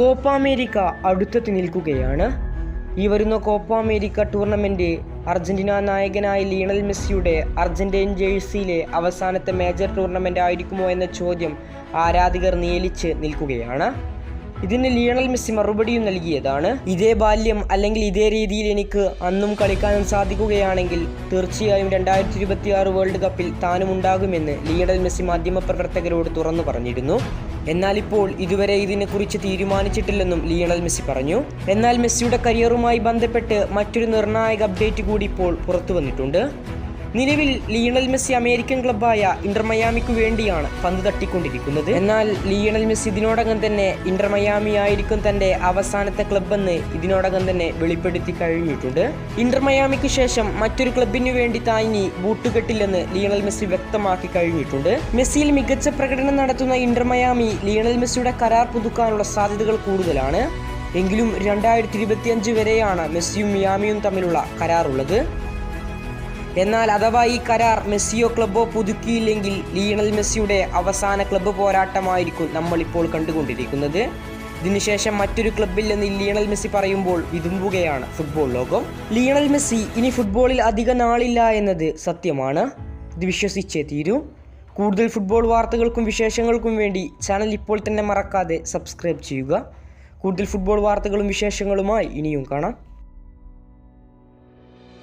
Copa America അടുത്തെത്തി നിൽക്കുകയാണ്. ഈ വരുന്ന കോപ്പ അമേരിക്ക ടൂർണമെന്റ് അർജന്റീന നായകനായ ലീണൽ മെസ്സിയുടെ അർജന്റീൻ ജേഴ്സിയിലെ അവസാനത്തെ മേജർ ടൂർണമെന്റ് ആയിരിക്കുമോ എന്ന ചോദ്യം ആരാധകർ നിയലിച്ച് നിൽക്കുകയാണ്. ഇതിന് ലിയണൽ മെസ്സി മറുപടിയും നൽകിയതാണ്. ഇതേ ബാല്യം അല്ലെങ്കിൽ ഇതേ രീതിയിൽ എനിക്ക് അന്നും കളിക്കാനും സാധിക്കുകയാണെങ്കിൽ തീർച്ചയായും രണ്ടായിരത്തി ഇരുപത്തി ആറ് വേൾഡ് കപ്പിൽ താനും ഉണ്ടാകുമെന്ന് ലിയണൽ മെസ്സി മാധ്യമപ്രവർത്തകരോട് തുറന്നു പറഞ്ഞിരുന്നു. എന്നാൽ ഇപ്പോൾ ഇതുവരെ ഇതിനെക്കുറിച്ച് തീരുമാനിച്ചിട്ടില്ലെന്നും ലിയണൽ മെസ്സി പറഞ്ഞു. എന്നാൽ മെസ്സിയുടെ കരിയറുമായി ബന്ധപ്പെട്ട് മറ്റൊരു നിർണായക അപ്ഡേറ്റ് കൂടി ഇപ്പോൾ പുറത്തു വന്നിട്ടുണ്ട്. നിലവിൽ ലിയണൽ മെസ്സി അമേരിക്കൻ ക്ലബ്ബായ ഇന്റർ മയാമിക്കു വേണ്ടിയാണ് പന്ത് തട്ടിക്കൊണ്ടിരിക്കുന്നത്. എന്നാൽ ലിയണൽ മെസ്സി ഇതിനോടകം തന്നെ ഇന്റർ മയാമി ആയിരിക്കും തന്റെ അവസാനത്തെ ക്ലബ്ബെന്ന് ഇതിനോടകം തന്നെ വെളിപ്പെടുത്തി കഴിഞ്ഞിട്ടുണ്ട്. ഇന്റർ മയാമിക്ക് ശേഷം മറ്റൊരു ക്ലബിനു വേണ്ടി താങ്ങി ബൂട്ടുകെട്ടില്ലെന്ന് ലിയണൽ മെസ്സി വ്യക്തമാക്കി കഴിഞ്ഞിട്ടുണ്ട്. മെസ്സിയിൽ മികച്ച പ്രകടനം നടത്തുന്ന ഇന്റർ മയാമി ലിയണൽ മെസ്സിയുടെ കരാർ പുതുക്കാനുള്ള സാധ്യതകൾ കൂടുതലാണ്. എങ്കിലും രണ്ടായിരത്തി ഇരുപത്തിയഞ്ച് വരെയാണ് മെസ്സിയും മിയാമിയും തമ്മിലുള്ള കരാറുള്ളത്. എന്നാൽ അഥവാ ഈ കരാർ മെസ്സിയോ ക്ലബ്ബോ പുതുക്കിയില്ലെങ്കിൽ ലീണൽ മെസ്സിയുടെ അവസാന ക്ലബ്ബ് പോരാട്ടമായിരിക്കും നമ്മൾ ഇപ്പോൾ കണ്ടുകൊണ്ടിരിക്കുന്നത്. ഇതിനുശേഷം മറ്റൊരു ക്ലബ്ബിൽ നിന്ന് ലിയണൽ മെസ്സി പറയുമ്പോൾ വിതുമ്പുകയാണ് ഫുട്ബോൾ ലോകം. ലിയണൽ മെസ്സി ഇനി ഫുട്ബോളിൽ അധിക നാളില്ല എന്നത് സത്യമാണ്. ഇത് വിശ്വസിച്ചേ തീരൂ. കൂടുതൽ ഫുട്ബോൾ വാർത്തകൾക്കും വിശേഷങ്ങൾക്കും വേണ്ടി ചാനൽ ഇപ്പോൾ തന്നെ മറക്കാതെ സബ്സ്ക്രൈബ് ചെയ്യുക. കൂടുതൽ ഫുട്ബോൾ വാർത്തകളും വിശേഷങ്ങളുമായി ഇനിയും കാണാം.